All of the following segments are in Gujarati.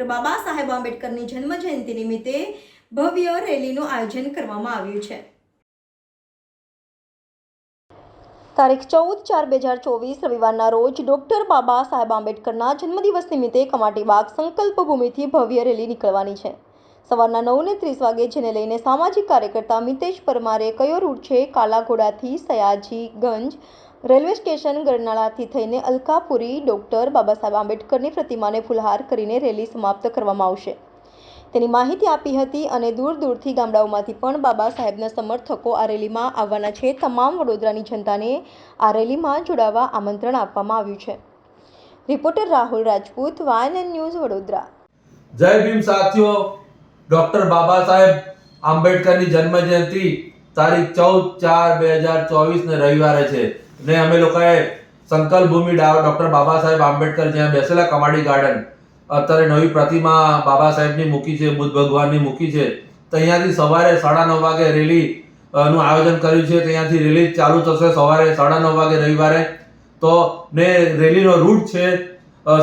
ડોક્ટર બાબા સાહેબ આંબેડકરની જન્મજયંતિ નિમિત્તે ભવ્ય રેલીનું આયોજન કરવામાં આવ્યું છે. તારીખ ચૌદ ચાર બે હજાર ચોવીસ રવિવારના રોજ ડોક્ટર બાબા સાહેબ આંબેડકરના જન્મદિવસ નિમિત્તે કમાટીબાગ સંકલ્પ ભૂમિથી ભવ્ય રેલી નીકળવાની છે. સવારના નવ ને ત્રીસ વાગે જેને લઈને સામાજિક કાર્યકર્તા મિતેશ પરમારે કયો રૂટ છે કાલાઘોડાથી સયાજીગંજ રેલવે સ્ટેશન ગરનાળાથી થઈને અલકાપુરી ડોક્ટર બાબા સાહેબ આંબેડકરની પ્રતિમાને ફુલહાર કરીને રેલી સમાપ્ત કરવામાં આવશે. તેની માહિતી આપી હતી અને દૂર દૂરથી ગામડાઓમાંથી પણ બાબા સાહેબના સમર્થકો આ રેલીમાં આવવાના છે. તમામ વડોદરાની જનતાને આ રેલીમાં જોડાવા આમંત્રણ આપવામાં આવ્યું છે. Reporter Rahul Rajput YNN news Vadodara. જય ભીમ સાથીઓ. ડોક્ટર બાબા સાહેબ આંબેડકરની જન્મ જયંતિ તારીખ ચૌદ ચાર બે હજાર ચોવીસ ને રવિવારે છે. ને અમે લોકોએ સંકલ્પ ભૂમિ ડોક્ટર બાબા સાહેબ આંબેડકર જ્યાં બેસેલા કમાડી ગાર્ડન અત્યારે નવી પ્રતિમા બાબા સાહેબની મૂકી છે, બુદ્ધ ભગવાનની મૂકી છે, તો અહીંયાથી સવારે સાડા નવ વાગે રેલી નું આયોજન કર્યું છે ત્યાંથી રેલી ચાલુ થશે સવારે સાડા નવ વાગે રવિવારે. તો ને રેલીનો રૂટ છે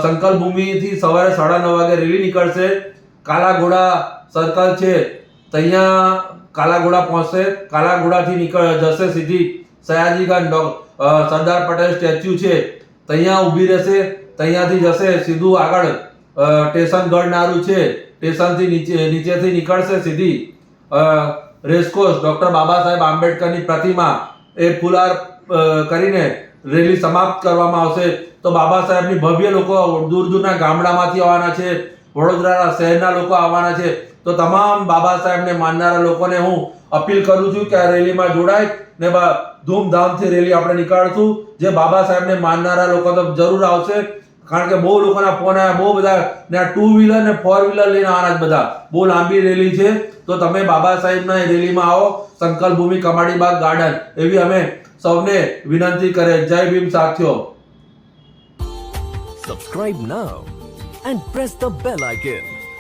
સંકલ્પ ભૂમિથી સવારે સાડા નવ વાગે રેલી નીકળશે, કાલાઘોડા સર્કલ છે ત્યાં કાલાઘોડા પહોંચશે, કાલાઘોડાથી નીકળ જશે સીધી સયાજીગંજ ડો- સરદાર પટેલ સ્ટેચ્યુ છે. ત્યાં ઊભી રહેશે ત્યાંથી જશે, સીધું આગળ સ્ટેશન ગઢનારું છે. સ્ટેશનથી નીચે, નીચેથી નીકળશે સીધી. રેસકોર્સ ડોક્ટર બાબા સાહેબ આંબેડકરની પ્રતિમા એ ફુલાર કરીને રેલી સમાપ્ત કરવામાં આવશે. તો બાબા સાહેબની ભવ્ય લોકો દૂર દૂરના ગામડામાંથી આવવાના છે. વડોદરાના શહેરના લોકો આવવાના છે. તો તમામ બાબા સાહેબને માનનારા લોકોને હું અપીલ કરું છું કે આ રેલીમાં જોડાય ને ધૂમધામથી રેલી આપણે નીકાળશું. જે બાબા સાહેબને માનનારા લોકો તો જરૂર આવશે. કારણ કે બહુ લોકોના ફોન આવ્યા, બહુ બધા ને ટુ વ્હીલર ને ફોર વ્હીલર લઈને આવવાના બધા. બહુ લાંબી રેલી છે. તો તમે બાબા સાહેબના રેલીમાં આવો. સંકલ્પ ભૂમિ કમાડીબાગ ગાર્ડન. એવી અમે સૌને વિનંતી કરે. જય ભીમ સાથીઓ. Subscribe now and press the bell icon.